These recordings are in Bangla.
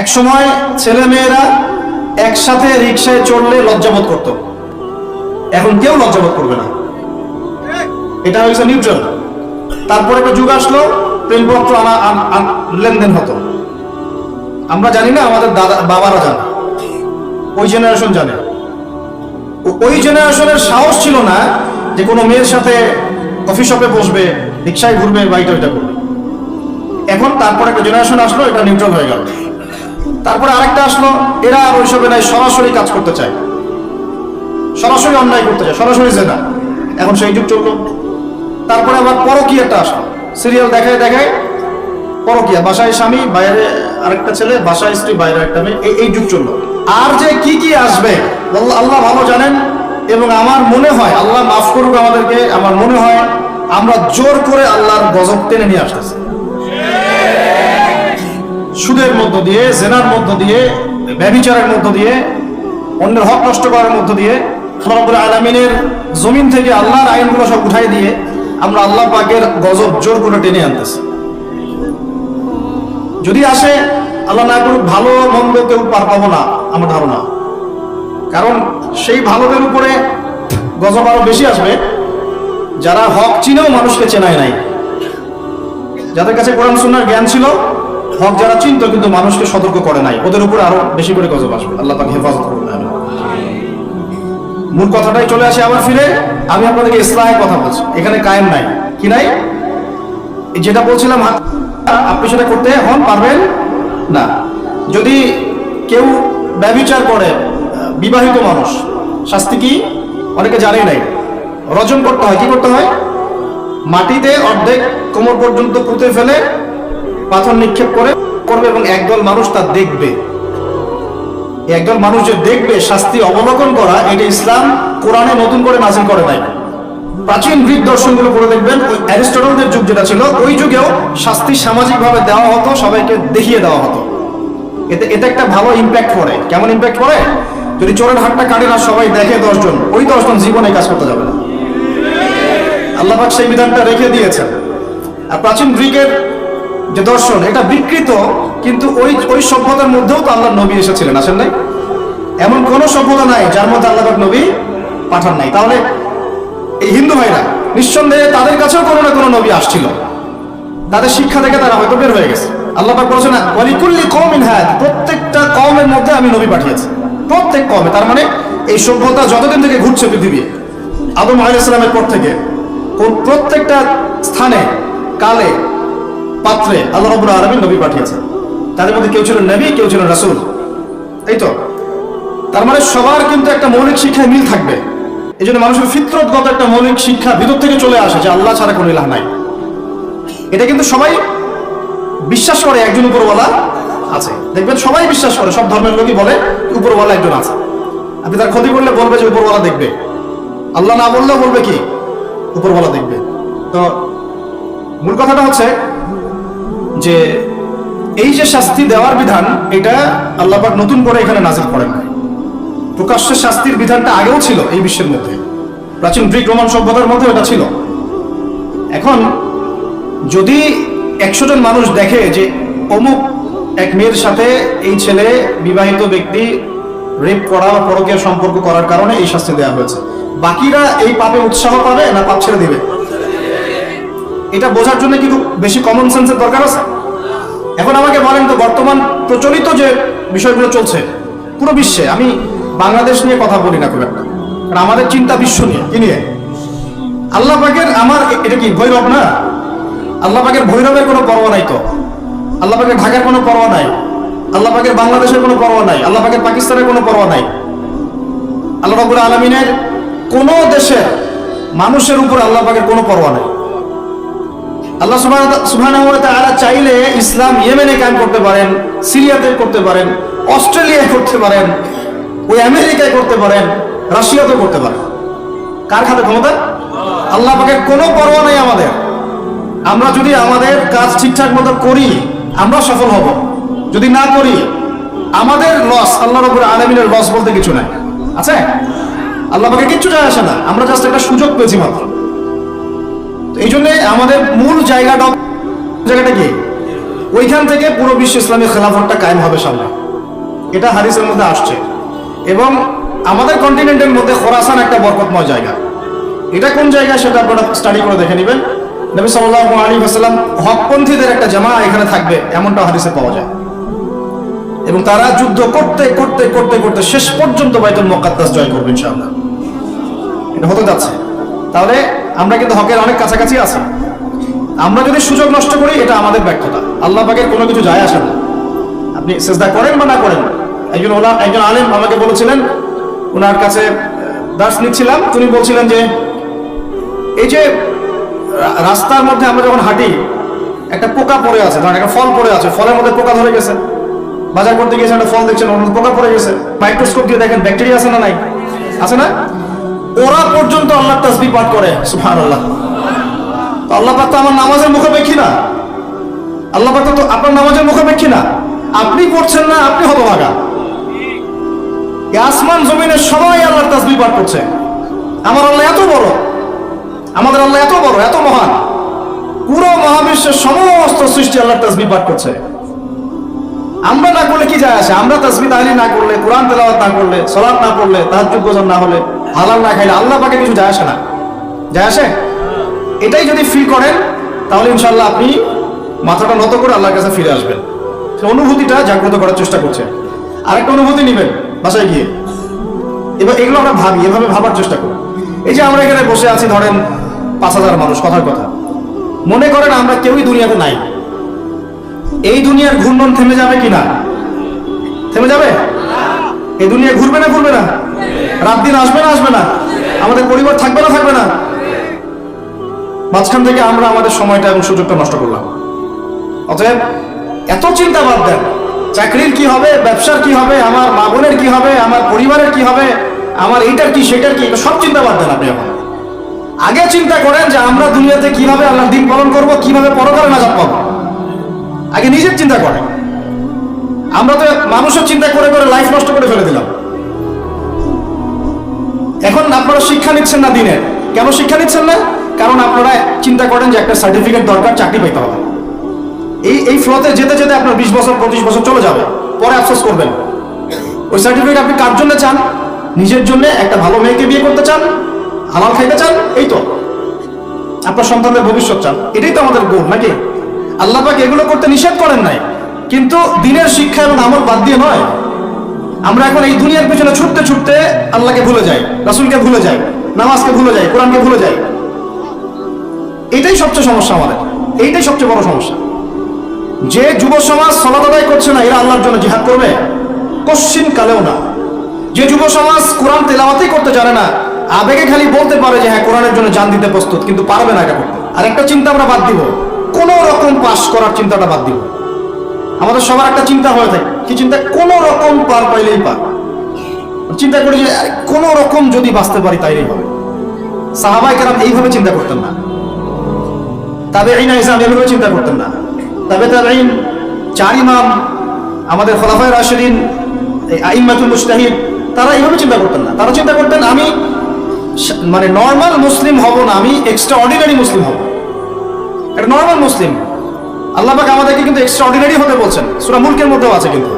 এক সময় ছেলে মেয়েরা একসাথে রিক্সায় চড়লে লজ্জাবোধ করত। এখন কেউ লজ্জাবোধ করবে না। এটা হয়েছে নিউট্রাল তারপরে একটা যুগ আসলো, প্রেমপত্র লেনদেন হতো। আমরা জানি না, আমাদের দাদা, বাবারা জানে। ওই জেনারেশন জানে। ওই জেনারেশনের সাহস ছিল না যে কোনো মেয়ের সাথে কফি শপে বসবে, রিক্সায় ঘুরবে বাইটা ওইটা করবে। এখন তারপরে একটা জেনারেশন আসলো, এটা নিউট্রাল হয়ে গেল। তারপরে আরেকটা আসলো, এরা আর ওইসবে নাই, সরাসরি কাজ করতে চায়। সরাসরি অন্যায় করতে চায়, সরাসরি জেনা। এখন সেই যুগ চলল। তারপরে আবার পরকীয়াটা আসলো। সিরিয়াল দেখায় দেখায় পরকীয়া, বাসায় স্বামী, বাইরে আরেকটা ছেলে, বাসায় স্ত্রী, বাইরে একটা মেয়ে, এই- এই যুগ চলল। আর যে কি কি আসবে আল্লাহ ভালো জানেন, এবং আমার মনে হয়, আল্লাহ মাফ করুক আমাদেরকে, আমার মনে হয় আমরা জোর করে আল্লাহর গজব টেনে নিয়ে আসতেছি। সুদের মধ্য দিয়ে, জেনার মধ্য দিয়ে ব্যবিচারের মধ্য দিয়ে, অন্যের হক নষ্ট করার মধ্য দিয়ে রব্বুল আলমিনের জমিন থেকে আল্লাহর আইনগুলো সব উঠাই দিয়ে আমরা আল্লাহ পাকের গজব জোর করে টেনে আনতেছি। যদি আসে, আল্লাহ না করুক, ভালো মন্দ কেউ পার পাবো না, আমার ধারণা। কারণ সেই ভালোদের উপরে গজব আরও বেশি আসবে, যারা হক চিনেও মানুষকে চেনায় নাই। যাদের কাছে কোরআন সুন্নার জ্ঞান ছিল হক যারা চিনত কিন্তু মানুষকে সতর্ক করে নাই, ওদের উপরে আরও বেশি করে গজব আসবে। আল্লাহ পাক হেফাজত করুন মূল কথাটাই চলে আসে আবার ফিরে, আমি আপনাদেরকে ইসলামের কথা বলছি। এখানে কায়েম নাই। কি নাই? যেটা বলছিলাম আপনি সেটা করতে হন, পারবেন না। যদি কেউ ব্যবিচার করে, বিবাহিত মানুষ, শাস্তি কি? অনেকে জানে নাই। রজন করতে হয়, কি করতে হয়? মাটিতে অর্ধেক কোমর পর্যন্ত পুঁতে ফেলে পাথর নিক্ষেপ করে, করবে এবং একদল মানুষ তা দেখবে। একদল মানুষ যে দেখবে, শাস্তি অবলোকন করা, এটা ইসলাম কোরআনে নতুন করে নাজিল করে নাই। প্রাচীন গ্রিক দর্শনগুলো পড়ে দেখবেন, ওই অ্যারিস্টটলদের যুগ যেটা ছিল, ওই যুগেও শাস্তি সামাজিকভাবে দেওয়া হতো, সবাইকে দেখিয়ে দেওয়া হতো। এতে এতে একটা ভালো ইম্প্যাক্ট পড়ে। কেমন ইম্প্যাক্ট পড়ে? যদি চোরের হাতটা কাটে না, সবাই দেখে দশজন, ওই দশজন জীবনে কাজ করতে যাবে না। আল্লাহ সেই বিধানটা রেখে দিয়েছেন। আর প্রাচীন গ্রিকের যে দর্শন, এটা বিকৃত, কিন্তু ওই ওই সভ্যতার মধ্যেও তো আল্লাহ নবী এসেছিলেন, আসেন নাই? এমন কোন সভ্যতা নাই যার মধ্যে আল্লাহ নবী পাঠান নাই। তাহলে এই হিন্দু ভাইরা, নিঃসন্দেহে তাদের কাছেও কোনো না কোনো নবী আসছিল। তাদের শিক্ষা থেকে তারা হয়তো বের হয়ে গেছে। আল্লাহ পাক বলেছেন, ওয়ালিকুল্লি কওমিন হাদ প্রত্যেকটা কওমের মধ্যে আমি নবী পাঠিয়েছি। প্রত্যেক কমে তার মানে এই সভ্যতা যতদিন থেকে ঘুরছে পৃথিবী, আদম আলাইহিস সালামের পর থেকে প্রত্যেকটা স্থানে, কালে পাত্রে আল্লাহ রাব্বুল আলামিন নবী পাঠিয়েছেন। তাদের মধ্যে কেউ ছিলেন নবী, কেউ ছিলেন রাসূল। এই তো। তার মানে সবার কিন্তু একটা মৌলিক শিক্ষায় মিল থাকবে। এই জন্য মানুষের ফিতরতগত একটা মৌলিক শিক্ষা ভিতর থেকে চলে আসে যে আল্লাহ ছাড়া কোনো ইলাহ নাই। এটা কিন্তু সবাই বিশ্বাস করে একজন উপরওয়ালা আছে। দেখবেন সবাই বিশ্বাস করে, সব ধর্মের লোকই বলে উপরওয়ালা একজন আছে। আপনি তার ক্ষতি করলে বলবে যে উপরওয়ালা দেখবে। আল্লাহ না বললেও বলবে কি? উপরওয়ালা দেখবে। তো মূল কথাটা হচ্ছে যে এই যে শাস্তি দেওয়ার বিধান, এটা আল্লাহ পাক নতুন করে এখানে নাজিল করেন প্রকাশ্য শাস্তির বিধানটা আগেও ছিল এই বিশ্বের মধ্যে। প্রাচীন গ্রিক রোমান সভ্যতার মধ্যে এটা ছিল। এখন যদি একশো জন মানুষ দেখে যে অমুক এক মেয়ের সাথে এই ছেলে বিবাহিত ব্যক্তি রেপ করা বা পরকীয় সম্পর্ক করার কারণে এই শাস্তি দেওয়া হয়েছে, বাকিরা এই পাপে উৎসাহ পাবে না পাপ ছেড়ে দিবে? এটা বোঝার জন্য কি খুব বেশি কমন সেন্সের দরকার আছে। এখন আমাকে বলেন তো, বর্তমান প্রচলিত যে বিষয়গুলো চলছে, পুরো বিশ্বে, আমি বাংলাদেশ নিয়ে কথা বলি না খুব একটা। কারণ আমাদের চিন্তা বিশ্ব নিয়ে, কি নিয়ে? আল্লাহ পাকের আমার, এটা কি ভৈরব না? আল্লাহ পাকের ভৈরবের কোনো পরোয়া নাই তো। আল্লাহ পাকের ঢাকার কোনো পরোয়া নাই। আল্লাহ পাকের বাংলাদেশের কোনো পরোয়া নাই। আল্লাহ পাকের পাকিস্তানের কোনো পরোয়া নাই। আল্লাহ রাবুল আলমিনের কোনো দেশের মানুষের উপর আল্লাহ পাকের কোনো পরোয়া নাই। আল্লাহ তাআলা চাইলে ইসলাম ইয়েমেনে কায়েম করতে পারেন, সিরিয়াতে করতে পারেন, অস্ট্রেলিয়ায় করতে পারেন, ওই আমেরিকায় করতে পারেন, রাশিয়াতেও করতে পারেন। কার খাতে ক্ষমতা? আল্লাহ পাকের কোনো পরোয়া নেই আমাদের। আমরা যদি আমাদের কাজ ঠিকঠাক মতো করি আমরা সফল হব। যদি না করি, আমাদের লস আল্লাহ রবুর আলমিনের লস বলতে কিছু নাই। আছে? আল্লাহ পাকে কিচ্ছু যায় আসে না। আমরা জাস্ট একটা সুযোগ পেয়েছি মাত্র। এই জন্যে আমাদের মূল জায়গাটা জায়গাটা কি? ওইখান থেকে পুরো বিশ্ব ইসলামী খেলাফতটা কায়েম হবে সামনে। এটা হারিসের মধ্যে আসছে। এবং আমাদের কন্টিনেন্টের মধ্যে খোরাসান একটা বরকতময় জায়গা। এটা কোন জায়গা সেটা আপনারা স্টাডি করে দেখে নেবেন। নবী সাল্লাল্লাহু আলাইহি ওয়াসাল্লাম হকপন্থীদের একটা জামা এখানে থাকবে, এমনটা হাদিসে পাওয়া যায়। এবং তারা যুদ্ধ করতে করতে করতে করতে শেষ পর্যন্ত বাইতুল মুকাদ্দাস জয় করবে ইনশাআল্লাহ। এটা হতে যাচ্ছে। তাহলে আমরা কিন্তু হকের অনেক কাছাকাছি আছি। আমরা যদি সুযোগ নষ্ট করি, এটা আমাদের ব্যর্থতা। আল্লাহ পাকের কোনো কিছু যায় আসে না। আপনি চেষ্টা করেন বা না করেন, একজন ওলা, একজন আলেম আমাকে বলেছিলেন ওনার কাছে দার্স নিচ্ছিলাম। তিনি বলছিলেন যে, এই যে রাস্তার মধ্যে আমরা যখন হাঁটি, একটা পোকা পড়ে আছে, ধরেন একটা ফল পড়ে আছে, ফলের মধ্যে পোকা ধরে গেছে। বাজার করতে গিয়েছে, একটা ফল দেখছেন মধ্যে পোকা পড়ে গেছে। মাইক্রোস্কোপ দিয়ে দেখেন, ব্যাকটেরিয়া আছে না নাই? আছে না? ওরা পর্যন্ত আল্লাহ তাসবি পাঠ করে। সুবহান আল্লাহ আল্লাহ পাক তো আমার নামাজের মুখাপেক্ষী না। আল্লাহ পাক তো আপনার নামাজের মুখাপেক্ষী না। আপনি পড়ছেন না, আপনি হতভাগা। আসমান জমিনের সবাই আল্লাহর তাসবি পাঠ করছে। আমার আল্লাহ এত বড়। আমাদের আল্লাহ এত বড়, এত মহান। পুরো মহাবিশ্বের সমস্ত সৃষ্টি আল্লাহর তাসবি পাঠ করছে। আমরা না করলে কি যায় আসে? আমরা তাসবি তাহলি না করলে, কোরআন তেলাওয়াত না করলে, সলাৎ না করলে, তাহাজ্জুদ গোজন না হলে হালাল না খাইলে আল্লাহ পাকে কিছু যায় আসে না। যায় আসে? এটাই যদি ফিল করেন, তাহলে ইনশাল্লাহ আপনি মাথাটা নত করে আল্লাহর কাছে ফিরে আসবেন। অনুভূতিটা জাগ্রত করার চেষ্টা করছে। আরেকটা অনুভূতি নেবেন, বাসায় গিয়ে। এবার এগুলো আমরা ভাবি, এভাবে ভাবার চেষ্টা করি। এই যে আমরা এখানে বসে আছি, ধরেন পাঁচ হাজার মানুষ, কথার কথা। মনে করেন আমরা কেউই দুনিয়াতে নাই। এই দুনিয়ার ঘূর্ণন থেমে যাবে কি না? থেমে যাবে? এই দুনিয়া ঘুরবে না ঘুরবে না? রাত দিন আসবে না আসবে না। আমাদের পরিবার থাকবে না থাকবে না। মাঝখান থেকে আমরা আমাদের সময়টা এবং সুযোগটা নষ্ট করলাম। অতএব এত চিন্তা বাদ দেন। চাকরির কি হবে, ব্যবসার কি হবে, আমার মা বোনের কি হবে, আমার পরিবারের কি হবে, আমার এইটার কি, সেটার কি সব চিন্তা বাদ দেন আপনি এখন। আগে চিন্তা করেন যে আমরা দুনিয়াতে কীভাবে আল্লাহর দিন পালন করব, কীভাবে পরকালে নাজাত পাবো। আগে নিজের চিন্তা করেন। আমরা তো মানুষের চিন্তা করে করে লাইফ নষ্ট করে ফেলে দিলাম। এখন আপনারা শিক্ষা নিচ্ছেন না দিনের কেন শিক্ষা নিচ্ছেন না? কারণ আপনারা চিন্তা করেন যে একটা সার্টিফিকেট দরকার, চাকরি পেতে হবে। এই এই ফ্লোতে যেতে যেতে আপনার বিশ বছর, পঁচিশ বছর চলে যাবে। পরে আফসোস করবেন। ওই সার্টিফিকেট আপনি কার জন্য চান? নিজের জন্য একটা ভালো মেয়েকে বিয়ে করতে চান? হালাল খাইতে চান? এই তো। আপনার সন্তানদের ভবিষ্যৎ চান। এটাই তো আমাদের গোল নাকি? আল্লাহ পাক এগুলো করতে নিষেধ করেন নাই। কিন্তু দিনের শিক্ষা এবং আমল বাদ দিয়ে নয়। আমরা এখন এই দুনিয়ার পেছনে ছুটতে ছুটতে আল্লাহকে ভুলে যাই, রাসুলকে ভুলে যাই, নামাজকে ভুলে যাই, কোরআনকে ভুলে যাই। এটাই সবচেয়ে সমস্যা আমাদের। এইটাই সবচেয়ে বড় সমস্যা। যে যুব সমাজ সলাত আদায় করছে না, এরা আল্লাহর জন্য জিহাদ করবে? কশ্চিন কালেও না। যে যুব সমাজ কোরআন তেলাওয়াতেই করতে জানে না, আবেগে খালি বলতে পারে যে হ্যাঁ কোরআনের জন্য জান দিতে প্রস্তুত, কিন্তু পারবে না এটা করতে। আর একটা চিন্তা আমরা বাদ দিব। কোন রকম পাস করার চিন্তাটা বাদ দিব। আমাদের সবার একটা চিন্তা হয়ে থাকে। কি চিন্তা? কোন রকম পার পাইলেই পার। চিন্তা করি যে কোন রকম যদি বাঁচতে পারি তাইলেই হবে। সাহাবাই কেরাম এইভাবে চিন্তা করতেন না। তবে এই না ইসলাম এভাবে চিন্তা করতেন না। তবে তাবেইন চার ইমাম, আমাদের খোলাফায় রাশেদিন, এই আইম্মাতুল মুস্তাহিদ তারা এইভাবে চিন্তা করতেন না। তারা চিন্তা করতেন, আমি মানে নর্মাল মুসলিম হব না, আমি এক্সট্রা অর্ডিনারি মুসলিম হব। এটা নর্মাল মুসলিম। আল্লাহ পাক আমাদেরকে কিন্তু এক্সট্রা অর্ডিনারি হতে বলছেন। সূরা মুলকের মধ্যেও আছে কিন্তু।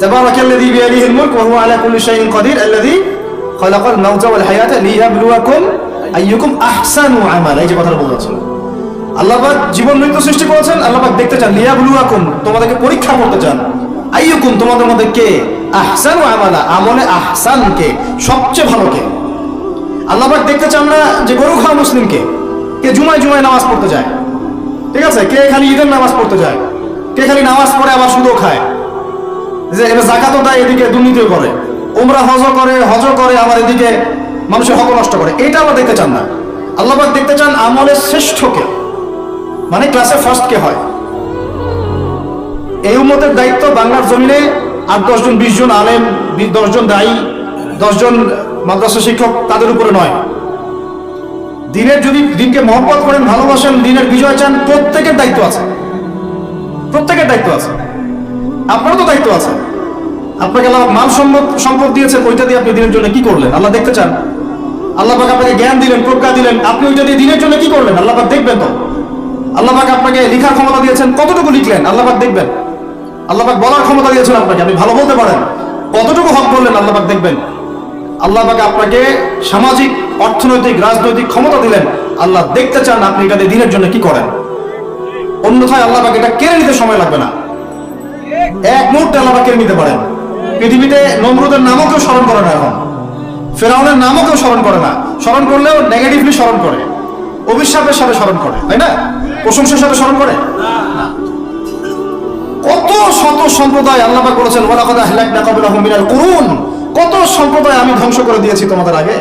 তাবারাকাল্লাযী বিয়াদিহিল মুলক ওয়া হুয়া আলা কুল্লি শাইইন কাদির আল্লাযী খালাকাল মাউতা ওয়াল হায়াতা লিয়াবলুয়াকুম আইয়ুকুম আহসানু আমালা। এই যে কথাটা বলছেন আল্লাহ পাক জীবন মৃত্যু সৃষ্টি করেছেন, আল্লাহ পাক দেখতে চান, লিয়াবলুয়াকুম, তোমাদেরকে পরীক্ষা করতে চান। আইয়ুকুম, তোমাদের মধ্যে কে? আহসানু আমালা, আমলে আহসান কে? সবচেয়ে ভালো কে? আল্লাহ পাক দেখতে চান না যে গরু খাওয়া মুসলিমকে কে জুমায় জুমায় নামাজ পড়তে যায়? ঠিক আছে? কে খালি ঈদের নামাজ পড়তে যায়? কে খালি নামাজ পড়ে আবার সুদও খায়? যে এবার জাকাতও দেয়, এদিকে দুর্নীতিও করে। ওমরা হজ করে হজ করে, আবার এদিকে মানুষের হক নষ্ট করে। এটা আল্লাহ দেখতে চান না। আল্লাহ দেখতে চান আমলের শ্রেষ্ঠকে মানে ক্লাসে ফার্স্ট কে হয়। এই উম্মতের দায়িত্ব বাংলার জমিনে আট দশজন বিশ জন আলেম দশজন দায়ী দশজন মাদ্রাসা শিক্ষক, তাদের উপরে নয়। দিনের যদি দিনকে মহব্বত করেন, ভালোবাসেন, দিনের বিজয় চান, প্রত্যেকের দায়িত্ব আছে। প্রত্যেকের দায়িত্ব আছে। আপনারও তো দায়িত্ব আছে। আপনাকে আল্লাহ মাল সম্পদ সম্পদ দিয়েছে, ওইটা দিয়ে আপনি দিনের জন্য কি করলেন? আল্লাহ দেখতে চান। আল্লাহ পাক আপনাকে জ্ঞান দিলেন, প্রজ্ঞা দিলেন। আপনি ওইটা দিয়ে দিনের জন্য কি করলেন? আল্লাহ পাক দেখবেন তো। আল্লাহ পাক আপনাকে লেখার ক্ষমতা দিয়েছেন। কতটুকু লিখলেন? আল্লাহ পাক দেখবেন। আল্লাহ পাক বলার ক্ষমতা দিয়েছেন আপনাকে। আপনি ভালো বলতে পারেন। কতটুকু হক বললেন আল্লাহ পাক দেখবেন। আল্লাহ পাক আপনাকে সামাজিক অর্থনৈতিক, রাজনৈতিক ক্ষমতা দিলেন। আল্লাহ দেখতে চান আপনি এটা দিয়ে দিনের জন্য কি করেন। অন্যথায় আল্লাহ পাক এটা কেড়ে নিতে সময় লাগবে না। এক মুহূর্তে আল্লাহ পাক কেড়ে নিতে পারেন। পৃথিবীতে নমরুদের নামও কেউ স্মরণ করে না এখন। ফেরাউনের নামও কেউ স্মরণ করে না। স্মরণ করলেও নেগেটিভলি স্মরণ করে। অভিশাপের সাথে স্মরণ করে, তাই না? প্রশংসার সাথে স্মরণ করে? কত শত সম্প্রদায় আল্লাহ পাক বলেছেন ওরা কথা হেলাক না কবিল মিনাল করুন কত সম্প্রদায় আমি ধ্বংস করে দিয়েছি তোমাদের আগে?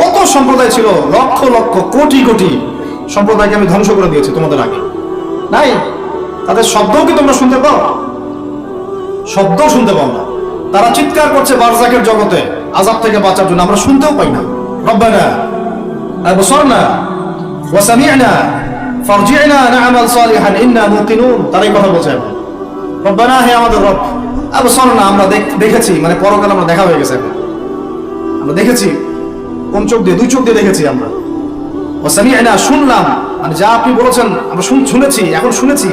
কত সম্প্রদায় ছিল? লক্ষ লক্ষ, কোটি কোটি সম্প্রদায়কে আমি ধ্বংস করে দিয়েছি তোমাদের আগে। নাই? তাদের শব্দও কি তোমরা শুনতে পাও? শব্দ শুনতে পাও না। তারা চিৎকার করছে বারজাকের জগতে, আজাব থেকে বাঁচার জন্য। আমরা শুনতেও পাই না। রব্বানা না ওয়া সামি'না, ফারজি'না, না'মাল সালিহান, ইন্না মুকিনুন। তারাই কথা বলছে রব্বানা, হে আমাদের রব, আবসারনা, আমরা দেখেছি। মানে পরকাল আমরা দেখা হয়ে গেছে আমরা দেখেছি কোন চোখ দিয়ে? দুই চোখ দিয়ে দেখেছি আমরা। ওসামিআনা শুনলাম। মানে যা আপনি বলেছেন, আমরা শুন- শুনেছি, এখন শুনেছি,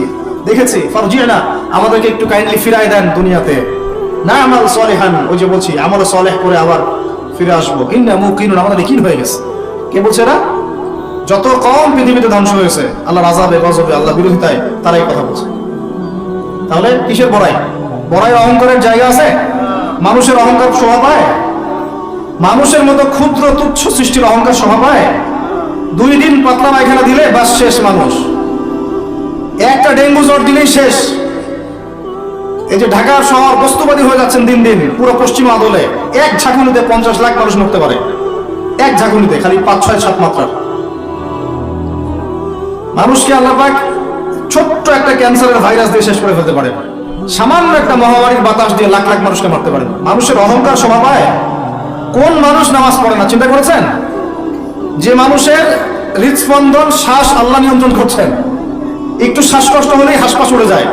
দেখেছি। ফারজিআনা, আমাদেরকে একটু কাইন্ডলি ফিরাই দেন দুনিয়াতে। না আমাল সলেহান, ওই যে বলছি, আমল সলেহ করে আবার ফিরে আসব। ইন্না মুকিনুন, আমাদের কি হয়ে গেছে। কে বলছে না যত কম পৃথিবীতে ধ্বংস হয়েছে আল্লাহ রাজাবে গজবে আল্লাহ বিরোধিতায়, তারাই কথা বলছে। তাহলে কিসের বড়াই? বড়াই অহংকারের জায়গা আছে? মানুষের অহংকার শোভা পায়? মানুষের মতো ক্ষুদ্র তুচ্ছ সৃষ্টির অহংকার শোভা পায় দুই দিন পাতলা পায়খানা দিলে বাস শেষ মানুষ। একটা ডেঙ্গু জ্বর দিলেই শেষ। এই যে ঢাকার শহর বস্তুবাদী হয়ে যাচ্ছেন দিন দিন, পুরো পশ্চিম আদলে। এক ঝাঁকুনিতে পঞ্চাশ লাখ মানুষ মরতে পারে। এক ঝাঁকুনিতে, খালি পাঁচ, ছয়, সাত মাত্রার। মানুষকে আল্লাহ পাক ছোট্ট একটা ক্যান্সারের ভাইরাস দিয়ে শেষ করে ফেলতে পারে। সামান্য একটা মহামারীর বাতাস দিয়ে লাখ লাখ মানুষকে মারতে পারে। মানুষের অহংকার শোভা পায় কোন মানুষ নামাজ পড়ে না? চিন্তা করেছেন? যে মানুষের হৃদস্পন্দন, শ্বাস আল্লাহ নিয়ন্ত্রণ করছেন। একটু শ্বাসকষ্ট হলেই হাসপাস উড়ে যায়।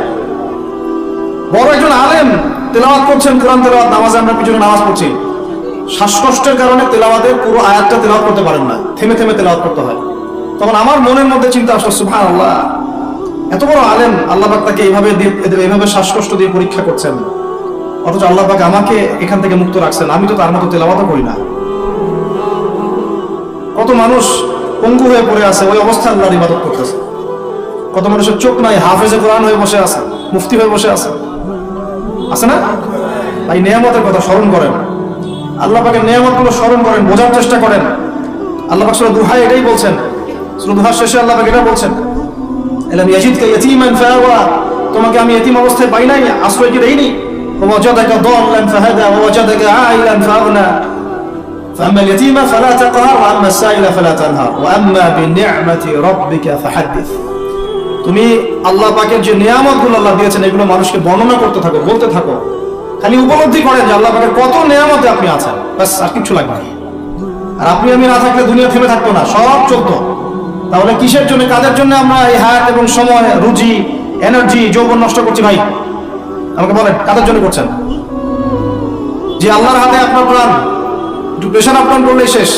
বড় একজন আলেম তেলাওয়াত করছেন, কোরআন তেলাওয়াত, নামাজে আমরা পিছনে নামাজ পড়ছি। শ্বাসকষ্টের কারণে তেলাওয়াতের পুরো আয়াতটা তেলাওয়াত করতে পারেন না। থেমে থেমে তেলাওয়াত করতে হয়। তখন আমার মনের মধ্যে চিন্তা আসলো সুবহান আল্লাহ এত বড় আলেম আল্লাহ তাকে এইভাবে এইভাবে শ্বাসকষ্ট দিয়ে পরীক্ষা করছেন। অথচ আল্লাহ পাক আমাকে এখান থেকে মুক্ত রাখছেন। আমি তো তার মতো তেলাওয়াতও করি না। কত মানুষ পঙ্গু হয়ে পড়ে আছে, ওই অবস্থায় আল্লাহর ইবাদত করতেছে। কত মানুষের চোখ নাই, হাফেজে কোরআন হয়ে বসে আছে, মুফতি হয়ে বসে আছে। আছে না? ভাই, নিয়ামতের কথা স্মরণ করেন। আল্লাহ পাকের নিয়ামতগুলো স্মরণ করেন, বোঝার চেষ্টা করেন। আল্লাহ পাক সুরা দুহাই এটাই বলছেন। সুরা দুহার শেষে আল্লাহ পাক এটা বলছেন। এলাম ইয়াজিদকা ইয়াতীমান ফাআওয়া তোমাকে আমি এতিম অবস্থায় পাই নাই, আশ্রয় কি দেইনি? ووجدك ضالا فهدى ووجدك عائلا فأغنى فأما اليتيم فلا تقهر وأما السائل فلا تنهر وأما بنعمة ربك فحدث তুমি আল্লাহ পাকের যে নিয়ামত গুলো আল্লাহ দিয়েছেন এগুলো মানুষকে বর্ণনা করতে থাকো বলতে থাকো খালি উপলব্ধি করেন যে আল্লাহ পাকের কত নিয়ামতে আপনি আছেন ব্যাস আর কিছু লাগবে না আর আপনি আমি না থাকলে দুনিয়া থেমে থাকতো না সব চলতো তাহলে কিসের জন্য কাদের জন্য আমরা এই হায়াত এবং সময় রুচি এনার্জি যৌবন নষ্ট করছি ভাই আমাকে বলেন, কাদের জন্য করছেন? যে আল্লাহর হাতে আপনার প্রাণ একটু প্রেশার আপ ডাউন করলেই শেষ,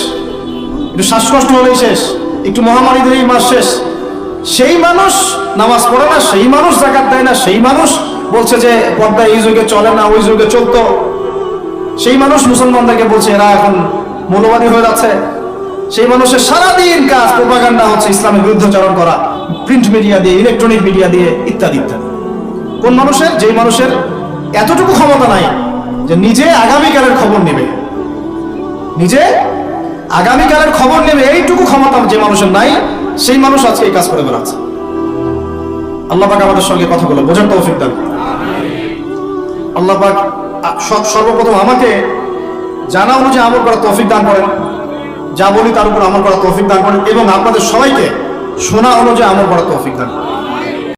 একটু শ্বাসকষ্ট হলেই শেষ, একটু মহামারী দিলেই মাস শেষ। সেই মানুষ নামাজ পড়ে না, সেই মানুষ জাকাত দেয় না, সেই মানুষ বলছে যে পর্দা এই যুগে চলে না, ওই যুগে চলতো। সেই মানুষ মুসলমানদেরকে বলছে, এরা এখন মৌলবাদী হয়ে যাচ্ছে। সেই মানুষের সারাদিন কাজ, প্রোপাগান্ডা হচ্ছে ইসলামের বিরুদ্ধাচরণ করা, প্রিন্ট মিডিয়া দিয়ে, ইলেকট্রনিক মিডিয়া দিয়ে, ইত্যাদি ইত্যাদি। কোন মানুষের? যেই মানুষের এতটুকু ক্ষমতা নাই যে নিজে আগামীকালের খবর নেবে। নিজে আগামীকালের খবর নেবে, এইটুকু ক্ষমতা যে মানুষের নাই, সেই মানুষ আজকে এই কাজ করে বেড়াচ্ছে। আল্লাহ পাক আমাদের সঙ্গে কথা বলে বোঝার তৌফিক দান আল্লাহ পাক সর্বপ্রথম আমাকে জানা অনুযায়ী আমল করা তৌফিক দান করেন। যা বলি তার উপর আমল করা তৌফিক দান করেন এবং আপনাদের সবাইকে শোনা অনুযায়ী আমল করা তৌফিক দান করেন।